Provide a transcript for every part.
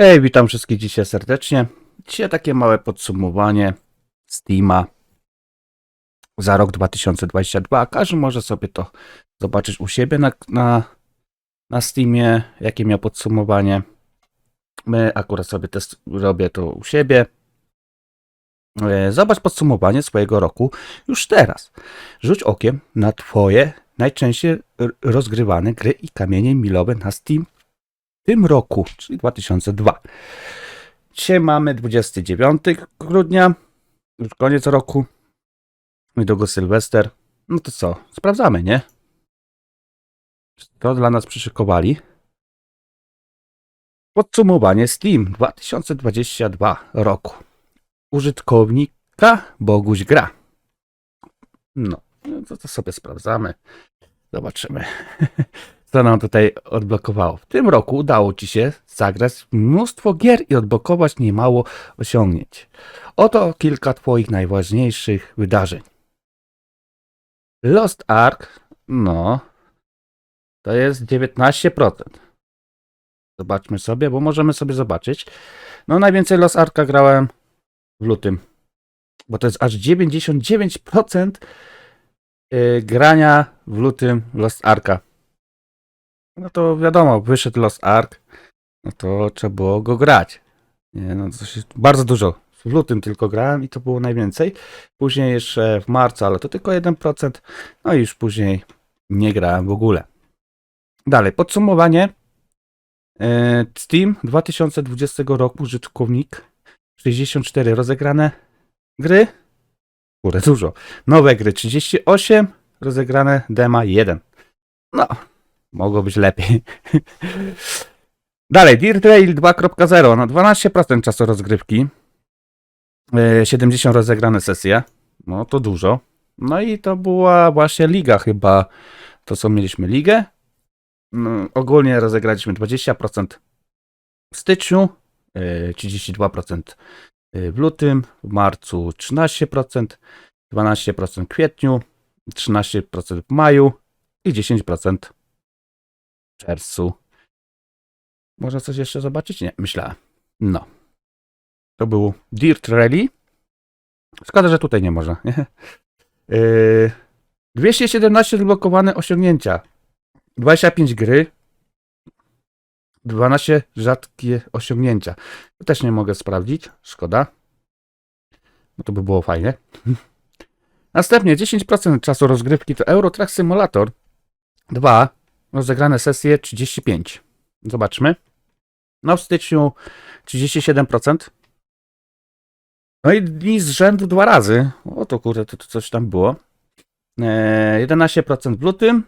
Hej, witam wszystkich dzisiaj serdecznie. Dzisiaj takie małe podsumowanie Steama za rok 2022. Każdy może sobie to zobaczyć u siebie na, na, na Steamie, jakie miał podsumowanie. My akurat sobie też robię to u siebie. E, Zobacz podsumowanie swojego roku już teraz. Rzuć okiem na Twoje najczęściej rozgrywane gry i kamienie milowe na Steam tym roku, czyli 2002. Dzisiaj mamy 29 grudnia, już koniec roku, niedługo Sylwester. No to co, sprawdzamy, nie? Co dla nas przyszykowali? Podsumowanie Steam 2022 roku. Użytkownika Boguś gra. No, no to, to sobie sprawdzamy. Zobaczymy, co nam tutaj odblokowało. W tym roku udało Ci się zagrać mnóstwo gier i odblokować niemało osiągnięć. Oto kilka Twoich najważniejszych wydarzeń. Lost Ark, no, to jest 19%. Zobaczmy sobie, bo możemy sobie zobaczyć. No, najwięcej Lost Arka grałem w lutym, bo to jest aż 99% y, grania w lutym Lost Arka. No to wiadomo, wyszedł Lost Ark, no to trzeba było go grać. Nie, no bardzo dużo. W lutym tylko grałem i to było najwięcej. Później jeszcze w marcu, ale to tylko 1%. No i już później nie grałem w ogóle. Dalej, podsumowanie. E, Steam 2020 roku, użytkownik 64 rozegrane gry. Kurde, dużo. Nowe gry 38, rozegrane dema 1. No, mogło być lepiej. Dalej, Dirt Trail 2.0, no 12% czasu rozgrywki. E, 70 rozegrane sesje. No to dużo. No i to była właśnie liga chyba. To co mieliśmy ligę. No, ogólnie rozegraliśmy 20% w styczniu, e, 32% w lutym, w marcu 13%, 12% w kwietniu, 13% w maju i 10% w czerwcu. Można coś jeszcze zobaczyć? Nie, myślałem. No. To był Dirt Rally. Szkoda, że tutaj nie można. Yy, 217 odblokowane osiągnięcia. 25 gry. 12 rzadkie osiągnięcia. To też nie mogę sprawdzić. Szkoda. No to by było fajnie. Następnie 10% czasu rozgrywki to Euro Truck Simulator 2. Rozegrane sesje 35. Zobaczmy. No w styczniu 37%. No i dni z rzędu dwa razy. O to kurde, to, to coś tam było. E, 11% w lutym,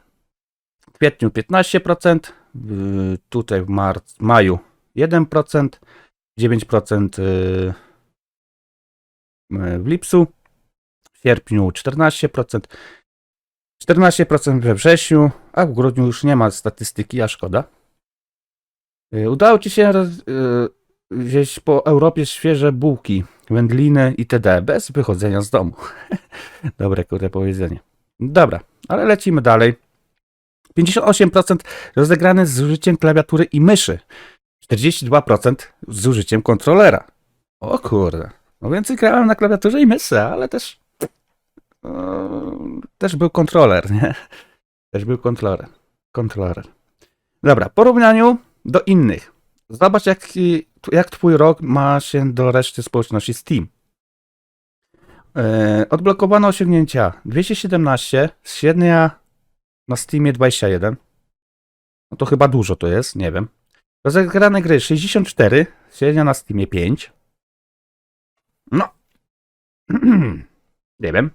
w kwietniu 15%, w, tutaj w marcu, maju 1%, 9% y, w lipcu, w sierpniu 14%, 14% we wrześniu, a w grudniu już nie ma statystyki, a szkoda. Y, Udało Ci się roz, y, po Europie świeże bułki, wędliny itd. bez wychodzenia z domu. Dobre kurde powiedzenie. Dobra, ale lecimy dalej. 58% rozegrane z użyciem klawiatury i myszy. 42% z użyciem kontrolera. O kurde. No więcej grałem na klawiaturze i myszy, ale też też był kontroler, nie? Też był kontroler. Kontroler. Dobra, porównaniu do innych. Zobacz, jak, twój rok ma się do reszty społeczności Steam. E, odblokowano osiągnięcia 217, średnia na Steamie 21. No to chyba dużo to jest, nie wiem. Rozegrane gry 64, średnia na Steamie 5. No. nie wiem.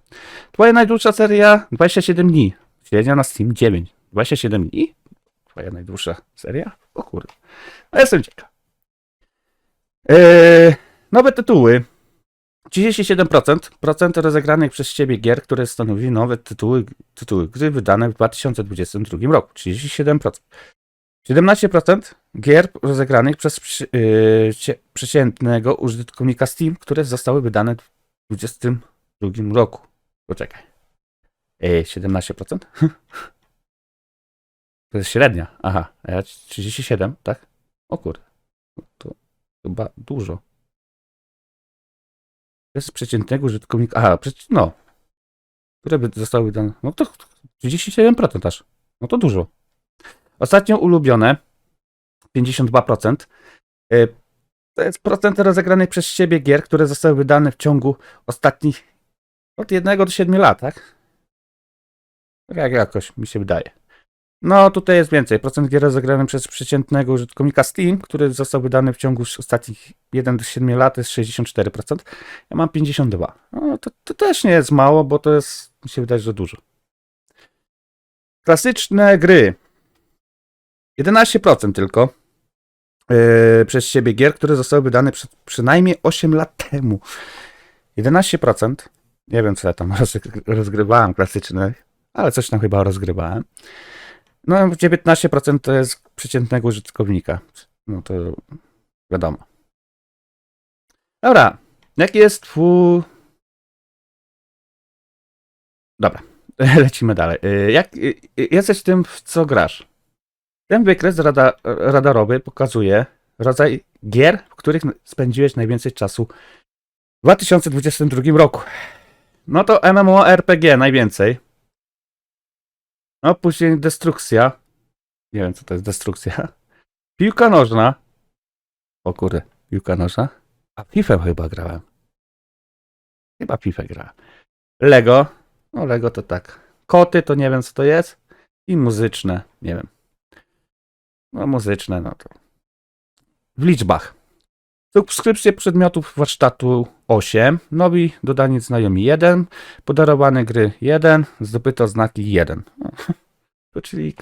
Twoja najdłuższa seria 27 dni, średnia na Steam 9. 27 dni? Twoja najdłuższa seria? O kurde. No jestem ciekaw. Eee, nowe tytuły. 37% procent rozegranych przez ciebie gier, które stanowi nowe tytuły, tytuły gry wydane w 2022 roku. 37%. 17% gier rozegranych przez yy, przeciętnego użytkownika Steam, które zostały wydane w 2022 roku. Poczekaj. Yy, 17%? To jest średnia. Aha, ja 37, tak? O kurde. To chyba dużo. To jest przeciętnego użytkownika. Aha, przeci- no. Które by zostały wydane? No to 37% aż. No to dużo. Ostatnio ulubione 52%. Y, To jest procent rozegranych przez siebie gier, które zostały wydane w ciągu ostatnich od 1 do 7 lat, tak? Tak jak jakoś mi się wydaje. No, tutaj jest więcej. Procent gier rozegranych przez przeciętnego użytkownika Steam, który został wydany w ciągu ostatnich 1 do 7 lat, jest 64%. Ja mam 52%. No, to, to też nie jest mało, bo to jest, mi się wydaje, że dużo. Klasyczne gry. 11% tylko yy, przez siebie gier, które zostały wydane przy, przynajmniej 8 lat temu. 11%. Nie wiem, co ja tam rozgry- rozgrywałem klasycznych, ale coś tam chyba rozgrywałem. No, 19% to jest przeciętnego użytkownika. No to wiadomo. Dobra. Jaki jest twój... Dobra. Lecimy dalej. Y, Jak y, y, jesteś tym, w co grasz? Ten wykres rada, radarowy pokazuje rodzaj gier, w których spędziłeś najwięcej czasu w 2022 roku. No to MMORPG najwięcej. No później destrukcja. Nie wiem co to jest destrukcja. Piłka nożna. O kurde, piłka nożna. A FIFA chyba grałem. Chyba FIFA grałem. Lego. No Lego to tak. Koty to nie wiem co to jest. I muzyczne. Nie wiem. No muzyczne, no to. W liczbach. Subskrypcje przedmiotów warsztatu 8. Nowi dodani znajomi 1. Podarowane gry 1. Zdobyte oznaki 1. No, czyli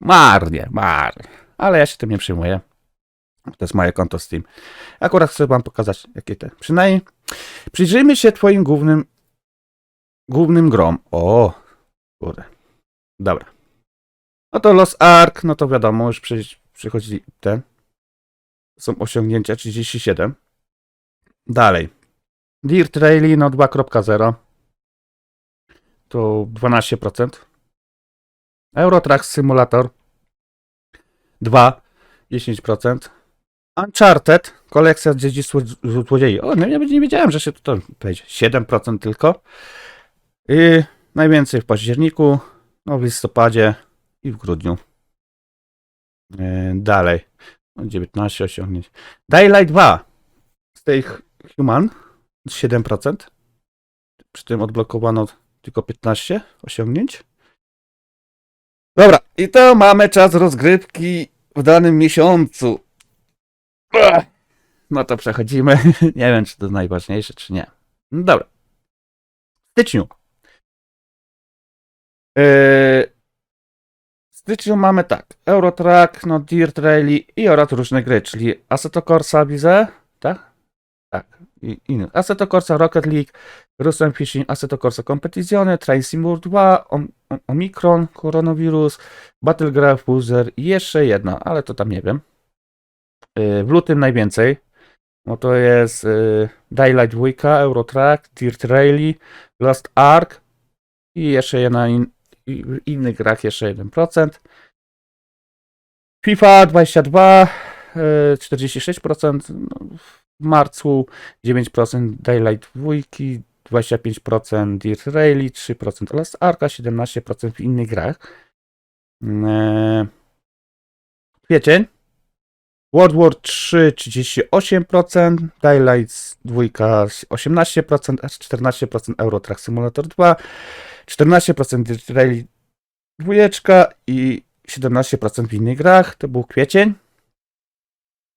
marnie, marnie. Ale ja się tym nie przyjmuję. To jest moje konto Steam. Akurat chcę wam pokazać, jakie te. Przynajmniej przyjrzyjmy się twoim głównym głównym grom. O, kurde. Dobra. No to Los Ark, no to wiadomo, już przy, przychodzi ten. Są osiągnięcia 37. Dalej. Dirt Rally, no 2.0. To 12%. Eurotrack Simulator 2, 10%. Uncharted, kolekcja dziedzictwo złodziei. O, ja nie wiedziałem, że się to powiedzieć. 7% tylko. I najwięcej w październiku, no w listopadzie i w grudniu. E, dalej. No, 19 osiągnięć. Daylight 2. Stay Human 7%. Przy tym odblokowano tylko 15 osiągnięć. Dobra, i to mamy czas rozgrywki w danym miesiącu. No to przechodzimy. Nie wiem, czy to najważniejsze, czy nie. No dobra. W styczniu. Yy, styczniu mamy tak. Eurotrack, no Dirt Rally i oraz różne gry, czyli Assetto Corsa widzę, tak? Tak. I inny. Assetto Corsa Rocket League, Russian Fishing, Assetto Corsa Competizione, Train Simulator 2, Om- Om- Omikron, Koronawirus, Battleground User i jeszcze jedno, ale to tam nie wiem. Yy, w lutym najwięcej. No to jest yy, Daylight 2, Eurotrack, Dirt Rally, Lost Ark i jeszcze jedna in, i w innych grach jeszcze 1%. FIFA 22, yy, 46%, no, w marcu 9%, Daylight 2, 25% Dirt Rally, 3% Lost Arka, 17% w innych grach. Yy, Kwiecień. World War 3 38%, Daylight 2 18%, aż 14% Eurotrack Simulator 2, 14% Dirt Rally 2 i 17% w innych grach. To był kwiecień.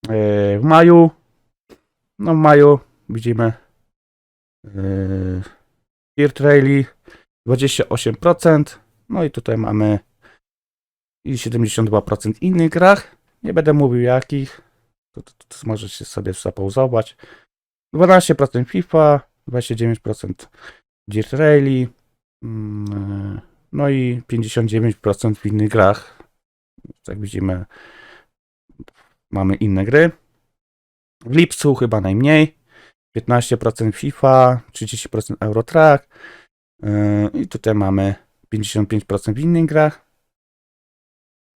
Yy, W maju, no w maju widzimy yy, Dirt Rally 28%, no i tutaj mamy i 72% w innych grach. Nie będę mówił jakich. To, to, to, możecie sobie zapauzować. 12% FIFA, 29% Dirt Rally, mm, no i 59% w innych grach. Jak widzimy, mamy inne gry. W lipcu chyba najmniej. 15% FIFA, 30% Eurotrack. Yy, I tutaj mamy 55% w innych grach.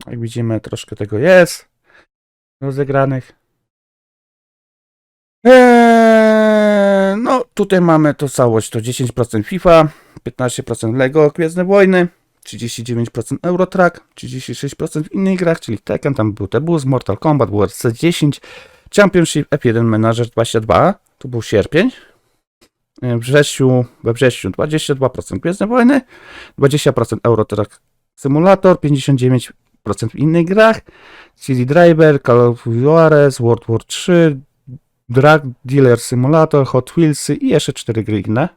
Jak widzimy, troszkę tego jest rozegranych. Eee, no, tutaj mamy to całość, to 10% FIFA, 15% Lego Gwiezdne Wojny, 39% Eurotrack, 36% w innych grach, czyli Tekken, tam był Tebus, Mortal Kombat, WRC 10, Championship F1 Manager 22, to był sierpień. E, W wrześniu, we wrześniu 22% Gwiezdne Wojny, 20% Eurotrack Simulator, 59% w innych grach, CD Driver, Call of Juarez, World War 3, Drug Dealer Simulator, Hot Wheels i jeszcze 4 gry inne.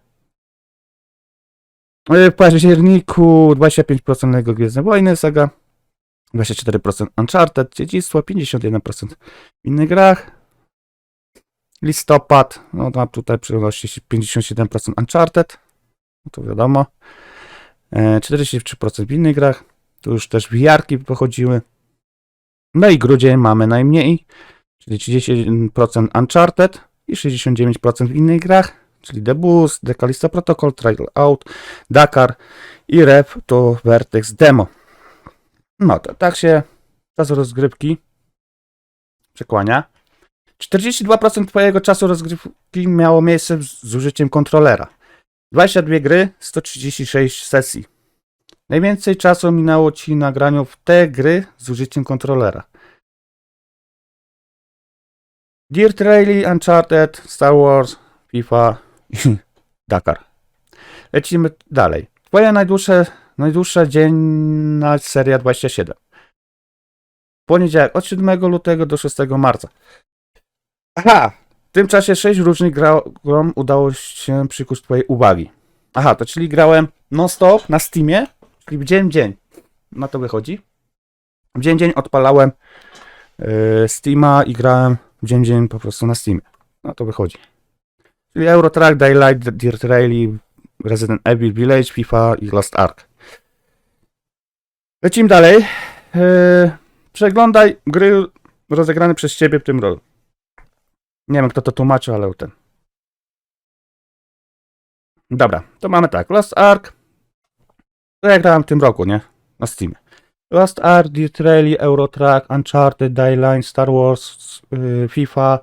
E, W październiku 25% Lego Gwiezdne Wojny Saga, 24% Uncharted, Dziedzictwo, 51% w innych grach. Listopad, no tam tutaj się 57% Uncharted, no to wiadomo. E, 43% w innych grach, tu już też VR-ki pochodziły. No i grudzień mamy najmniej, czyli 30% Uncharted i 69% w innych grach, czyli The Boost, The Callisto Protocol, Trial Out, Dakar i Rep to Vertex Demo. No to tak się czas rozgrywki przekłania. 42% twojego czasu rozgrywki miało miejsce z użyciem kontrolera. 22 gry, 136 sesji. Najwięcej czasu minęło ci na graniu w te gry z użyciem kontrolera. Dirt Rally, Uncharted, Star Wars, FIFA i Dakar. Lecimy dalej. Twoja najdłuższa, najdłuższa dzienna seria 27. Poniedziałek od 7 lutego do 6 marca. Aha! W tym czasie 6 różnych grom udało się przykuć twojej uwagi. Aha, to czyli grałem non-stop na Steamie, w dzień dzień. Na to wychodzi. W dzień dzień odpalałem yy, Steama i grałem w dzień dzień po prostu na Steamie. Na to wychodzi. Czyli Eurotrack, Daylight, Dirt Rally, Resident Evil Village, FIFA i Lost Ark. Lecimy dalej. Yy, przeglądaj gry rozegrane przez Ciebie w tym roku. Nie wiem, kto to tłumaczył, ale ten. Dobra, to mamy tak. Lost Ark. To ja grałem w tym roku, nie? Na Steamie. Lost Ark, Dirt Rally, Eurotrack, Uncharted, Dayline, Star Wars, yy, FIFA,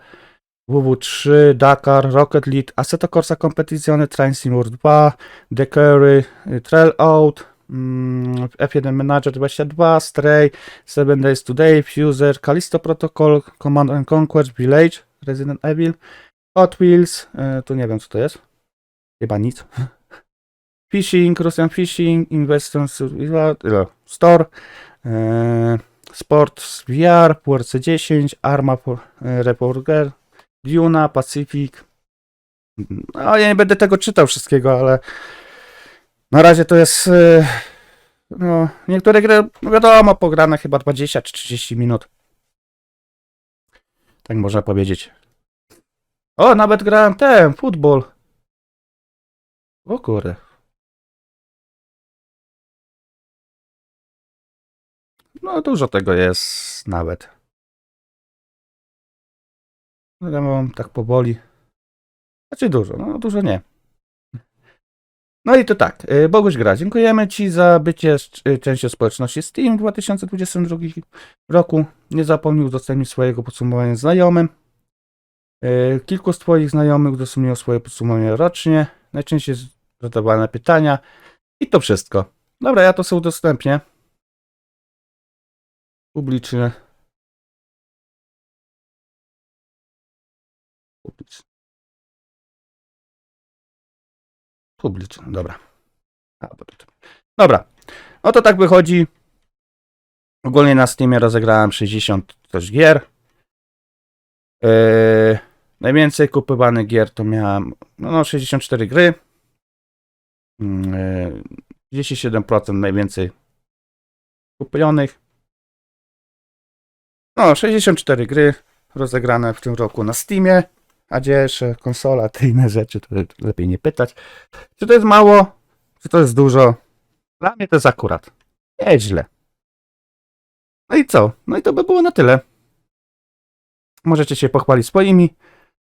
WW3, Dakar, Rocket League, Assetto Corsa Competizione, Train Sim World 2, The Curry, y, Trail Out, mm, F1 Manager 22, Stray, 7 Days Today, Fuser, Callisto Protocol, Command and Conquer, Village, Resident Evil, Hot Wheels, y, tu nie wiem co to jest, chyba nic. Fishing, Russian Survival, y, Store, y, Sports VR, WRC 10, Arma y, Reporter, Duna, Pacific. No, ja nie będę tego czytał wszystkiego, ale na razie to jest. y, No, niektóre gry, no wiadomo, pograne chyba 20 czy 30 minut. Tak można powiedzieć. O, nawet grałem ten, futbol. O kurde. No, dużo tego jest nawet. No, ja mam tak powoli. Znaczy dużo, no dużo nie. No i to tak, y, Boguś Gra, dziękujemy Ci za bycie y, częścią społeczności Steam w 2022 roku. Nie zapomnij udostępnić swojego podsumowania znajomym. Y, Kilku z Twoich znajomych udostępniło swoje podsumowania rocznie. Najczęściej zadawane pytania. I to wszystko. Dobra, ja to sobie udostępnię. Publicznie. Publicznie. Publicznie, dobra. Dobra. No to tak wychodzi. Ogólnie na Steamie rozegrałem 60 też gier. Yy, najwięcej kupywanych gier to miałem no, no 64 gry. Yy, 37% najwięcej kupionych. No, 64 gry rozegrane w tym roku na Steamie. A gdzie konsola, te inne rzeczy, to lepiej nie pytać. Czy to jest mało, czy to jest dużo? Dla mnie to jest akurat. Nieźle. No i co? No i to by było na tyle. Możecie się pochwalić swoimi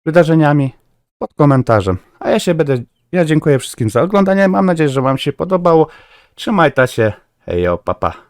wydarzeniami pod komentarzem. A ja się będę. Ja dziękuję wszystkim za oglądanie. Mam nadzieję, że Wam się podobało. Trzymajcie się. Hejo, papa.